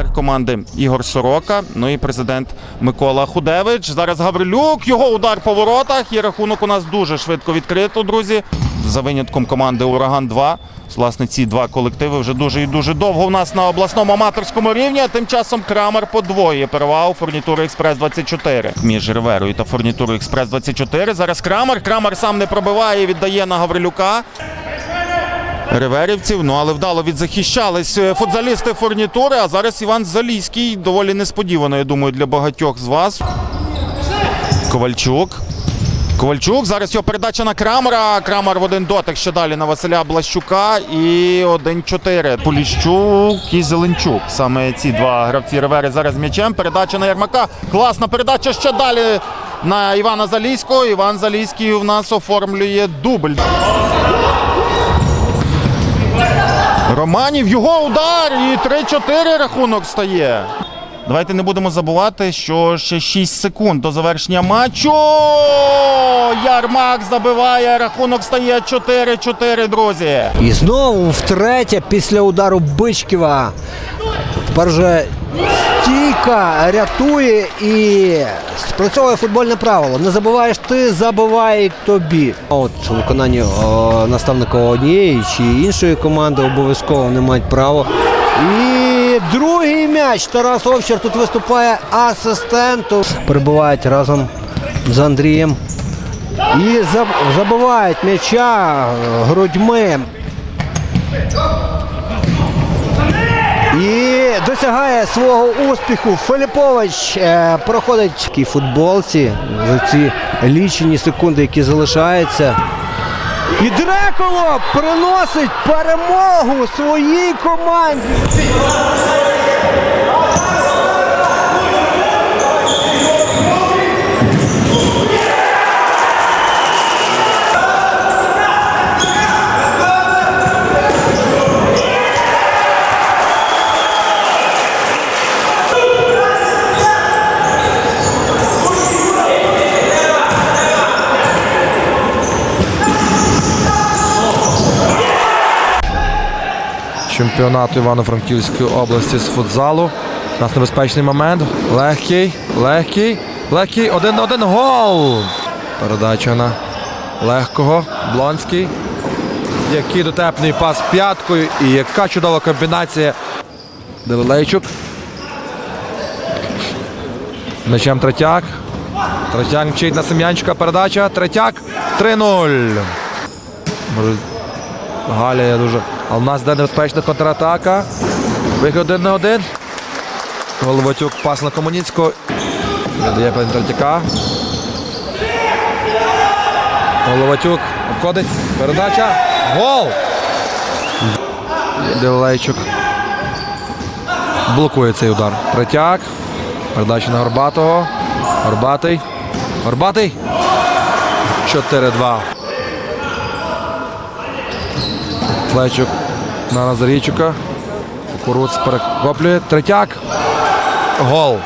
тренер команди Ігор Сорока. Ну і президент Микола Худевич. Зараз Гаврилюк. Його удар по воротах. І рахунок у нас дуже швидко відкрито, друзі. За винятком команди Ураган 2 Власне, ці два колективи вже дуже і дуже довго у нас на обласному аматорському рівні. А тим часом Крамер подвоює перевагу фурнітури Експрес 24 між Риверою та фурнітурою Експрес 24 Зараз Крамер. Крамер сам не пробиває, віддає на Гаврилюка. Риверівців, ну але вдало відзахищались е, футзалісти фурнітури. А зараз Іван Залійський доволі несподівано, я думаю, для багатьох з вас. Ковальчук. Ковальчук. Зараз його передача на Крамера. Крамер в один дотик ще далі на Василя Блащука. І 1-4. Поліщук і Зеленчук. Саме ці два гравці Ривери зараз м'ячем. Передача на Ярмака. Класна передача ще далі на Івана Залійського. Іван Залійський у нас оформлює дубль. Романів, його удар і 3-4 рахунок стає. Давайте не будемо забувати, що ще 6 секунд до завершення матчу. Ярмак забиває, рахунок стає 4-4, друзі. І знову втретє після удару Бичківа. Тепер же стійка рятує і спрацьовує футбольне правило. Не забуваєш ти, забиває тобі. От у виконанні о, наставника однієї чи іншої команди обов'язково не мають право. І другий м'яч. Тарас Овчар тут виступає асистентом. Перебувають разом з Андрієм. І заб- забивають м'яча е, грудьми. Досягає свого успіху. Филіпович е, проходить в футболці за ці лічені секунди, які залишаються. І Дреколо приносить перемогу своїй команді. Чемпіонату Івано-Франківської області з футзалу. У нас небезпечний момент. Легкий, легкий, легкий. Один на один гол. Передача на легкого. Блонський. Який дотепний пас п'яткою. І яка чудова комбінація. Девелейчук. Мечем Третяк. Третяк мчить на Сем'янчика. Передача. Третяк. 3-0. Може, Галя дуже. А в нас де небезпечна контратака. Вихід один на один. Головатюк пас на Комуніцького. Віддає Пентратяка. Головатюк обходить. Передача. Гол! Делейчук. Блокує цей удар. Третяк. Передача на Горбатого. Горбатий. Горбатий. 4-2. Флечук на Назарійчука. Куруц перехоплює. Третяк. Гол.